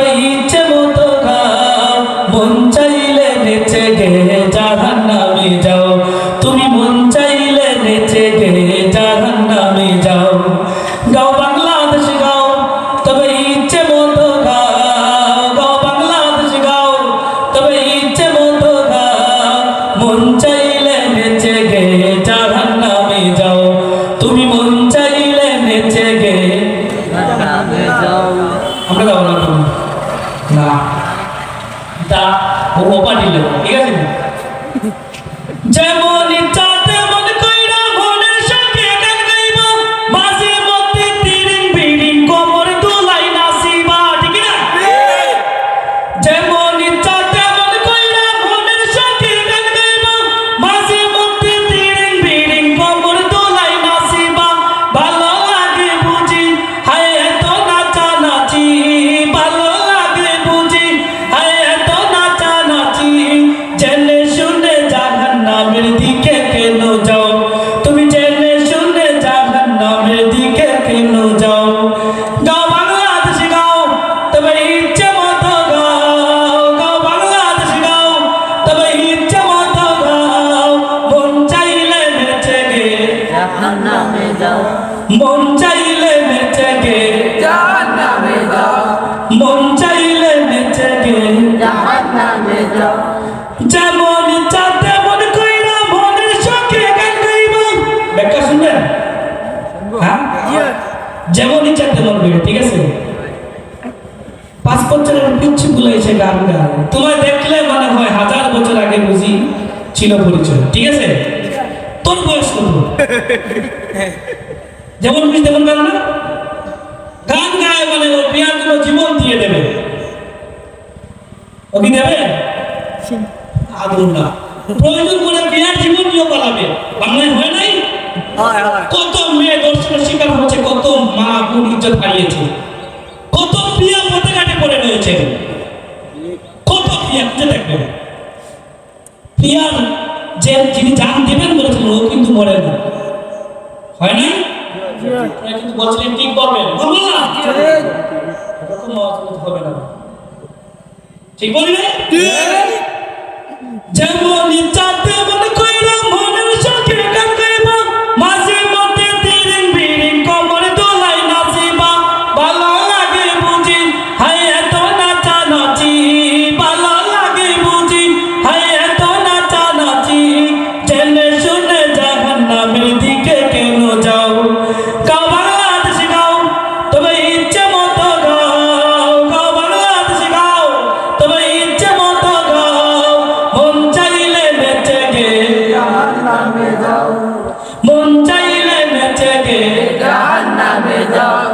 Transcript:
তবে ইচ্ছে মতো খাও। মন চাইলে নেচে গে জাহান নামে যাও। তুমি মন চাইলে নেচে গে জাহান নামে যাও। গাও বাংলাদেশ গাও, তবে ইচ্ছে মতো খাও। গাও বাংলাদেশ গাও, তবে ইচ্ছে মতো ಹೋಗೋದಿಲ್ಲ ಈಗ মন চাইলে নেচে গে। জাহান্নামে যাও। মন চাইলে নেচে গে। জাহান্নামে যাও। যেমন ইচ্ছা তেমন কইরা মনের শখে গান গাইব। ব্যাখ্যা শুনবেন? হ্যাঁ? যেমন ইচ্ছা তেমন কইরা ঠিক আছে? পাঁচ বছরের পিচ্ছি বুলাইছে গান গায়। তোমায় দেখলে মনে হয় হাজার বছর আগে বুঝি ছিল পরিচয় ঠিক আছে? তোর বয়স কত যেমন বুঝি তেমন গান না? গান গায় মানে ও বিয়ার জন্য জীবন দিয়ে দেবে। ও কি দেবে? আদর না। প্রয়োজন করে বিয়ার জীবন নিয়েও পালাবে। বাংলায় হয় নাই? কত মেয়ে দর্শনের শিকার হচ্ছে কত মা বোন ইজ্জত হারিয়েছে। কত প্রিয়া পথে ঘাটে পড়ে রয়েছে। কত প্রিয়া খুঁজে প্রিয়ার যে যিনি জান দেবেন বলেছিলেন ও কিন্তু মরে না। হয় না কিন্তু বলছিলেন ঠিক করবেন? এরকম হবে না। ঠিক বললে? যেমন 안녕.